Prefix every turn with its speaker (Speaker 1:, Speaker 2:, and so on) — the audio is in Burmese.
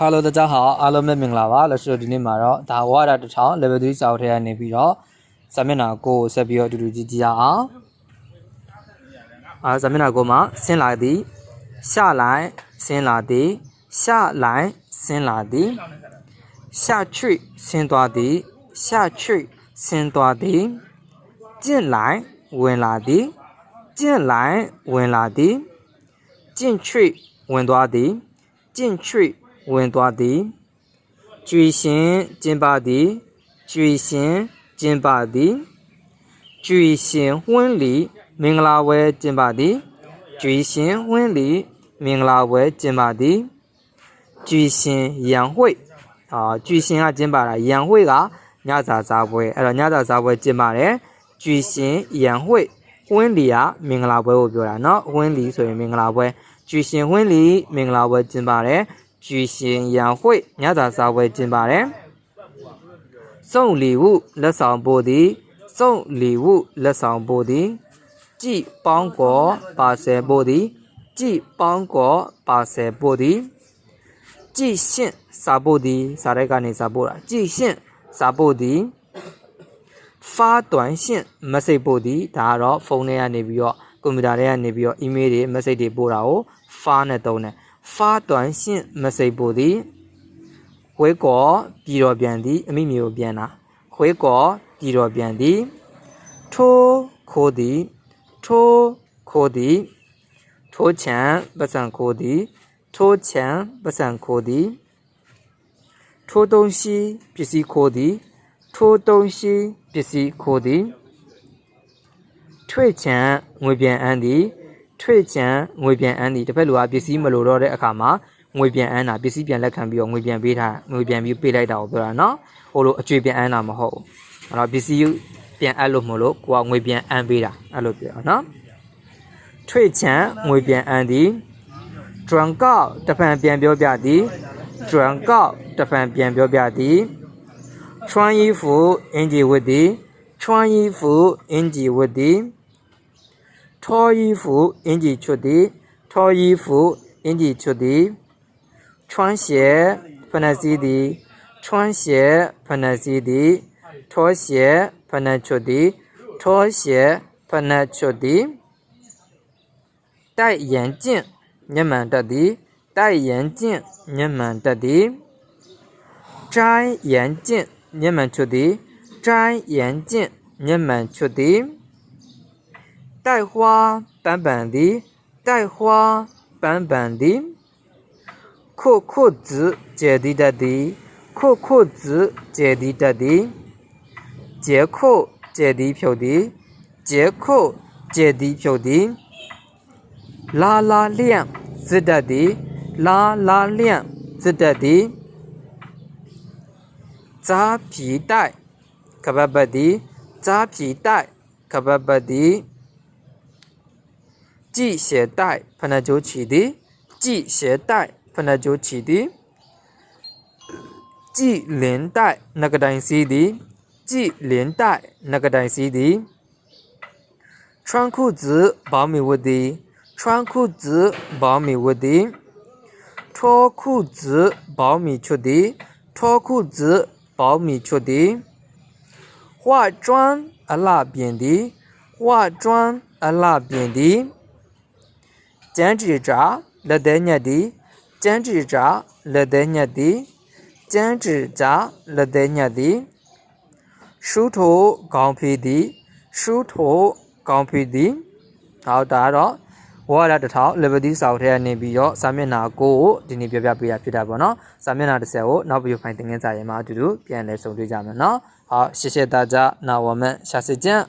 Speaker 1: Hello တကြဟာအားလုံးပဲမင်္ဂလာပါလက်ရှိဒီနေ့မှာတော့ဒါဝါတာ1000 level 3စာအုပ်ထဲကနေပြီးတော့စာမျက်နှာကိုဆက်ပြီးတော့အတူတူကြည့်ကြရအောင်အာစာမျက်နှာကိုမှဆင်းလာသည်ရှလိုက်ဆင်းလာသည်ရှလိုက်ဆင်းလာသည်ရှချွိဆင်းသွားသည်ရှချွိဆင်းသွားသည်ကျင့်လိုက်ဝင်လာသည်ကျင့်လိုက်ဝင်လာသည်ကျင့်ချွိဝင်သွားသည်ကျင့်ချွိ ဝင်သွားသည်ကျွေရှင်ကျင်းပသည်ကျွေရှင်ကျင်းပသည်ကျွေရှင်ဝင်းလီမင်္ဂလာပွဲကျင်းပသည်ကျွေရှင်ဝင်းလီမင်္ဂလာပွဲကျင်းပသည်ကျွေရှင်ရန်ဝိတ်အာကျွေရှင်ကကျင်းပတာရန်ဝိတ်ကညစာစားပွဲအဲ့တော့ညစာစားပွဲကျင်းပါတယ်ကျွေရှင်ရန်ဝိတ်ဝင်းလီကမင်္ဂလာပွဲကိုပြောတာเนาะဝင်းလီဆိုရင်မင်္ဂလာပွဲကျွေရှင်ဝင်းလီမင်္ဂလာပွဲကျင်းပါတယ် ရွှေရှင်ရန်会ညစာစားပွဲကျင်းပတယ်။စုံလီဝုလက်ဆောင်ပို့သည်စုံလီဝုလက်ဆောင်ပို့သည်ကြည်ပေါင်းကောပါဆယ်ပို့သည်ကြည်ပေါင်းကောပါဆယ်ပို့သည်ကြည်ရှင့်စာပို့သည်စာရိုက်ကနေစာပို့တာကြည်ရှင့်စာပို့သည်ဖားတွန်ရှင့်မက်ဆေ့ပို့သည်ဒါကတော့ဖုန်းထဲကနေပြီးတော့ကွန်ပျူတာထဲကနေပြီးတော့ email တွေ message တွေပို့တာကိုဖားနဲ့သုံးတယ် ဖားတွန်ရှင့် message ပို့သည်ဝဲကောပြည်တော်ပြန်သည်အမိမျိုးပြန်တာခွေးကောပြည်တော်ပြန်သည်ထိုးခိုးသည်ထိုးခိုးသည်ထိုးချံပတ်စံခိုးသည်ထိုးချံပတ်စံခိုးသည်ထိုး东西ပစ္စည်းခိုးသည်ထိုး东西ပစ္စည်းခိုးသည်ထွေချံငွေပြန်အန်းသည် ထွေချံငွေပြန်အန်းဒီတစ်ဖက်လူကပစ္စည်းမလိုတော့တဲ့အခါမှာငွေပြန်အန်းတာပစ္စည်းပြန်လက်ခံပြီးတော့ငွေပြန်ပေးတာငွေပြန်ပြီးပေးလိုက်တာကိုပြောတာနော်ဟိုလိုအကျွေပြန်အန်းတာမဟုတ်ဘူးအဲ့တော့ပစ္စည်းပြန်အပ်လို့မလို့ကိုကငွေပြန်အန်းပေးတာအဲ့လိုပြောနော်ထွေချံငွေပြန်အန်းဒီဒရန်ကောက်တဖန်ပြန်ပြောပြသည်ဒရန်ကောက်တဖန်ပြန်ပြောပြသည်ချွမ်းရီဖူအင်ဂျီဝတ်သည်ချွမ်းရီဖူအင်ဂျီဝတ်သည် 脱衣服 indie。脱衣服引起出的。穿鞋 penna city。穿鞋 penna city。拖鞋 penna。拖鞋 penna。戴眼镜你们得的。戴眼镜你们得的。摘眼镜你们的的。摘眼镜你们的的。带花板板的，带花板板的。裤裤子解的的的，裤裤子解的的的。杰克解的票的，杰克解的票的。拉拉链子的的，拉拉链子的的。扎皮带，可巴巴的，扎皮带，可巴巴的。 က်ကပတ်ပတ်သည်ဇာဖြီတိုက်ကပတ်ပတ်သည်ကြည်ရှေတိုက်ဖနကြိုးချီသည်ကြည်ရှေတိုက်ဖနကြိုးချီသည်ကြည်လင်တိုက်နဂတိုင်စီးသည်ကြည်လင်တိုက်နဂတိုင်စီးသည်穿裤子保米ဝတ်သည်穿裤子保米ဝတ်သည်脱裤子保米ချွတ်သည်脱裤子保米ချွတ်သည်化妆အလှပြင်သည်化妆အလှပြင်သည် ကျန်းကြည်ကြလက်သေးညက်သည်ကျန်းကြည်ကြလက်သေးညက်သည်ကျန်းကြည်ကြလက်သေးညက်သည်ရှုထိုခေါင်းဖီသည်ရှုထိုခေါင်းဖီသည်ဟောဒါတော့ဝါရတထောင်လေဗတိစာအုပ်ထဲကနေပြီးတော့စာမျက်နှာကိုဒီနေ့ပြပြပေးရဖြစ်တာပေါ့နော်စာမျက်နှာ30ကိုနောက်ဗီဒီယိုဖိုင်သင်ခန်းစာရမှာအတူတူပြန်လဲဆုံတွေ့ကြမယ်နော်ဟောရှေရှေတာကြနာဝမန်ရှာစစ်ကျန်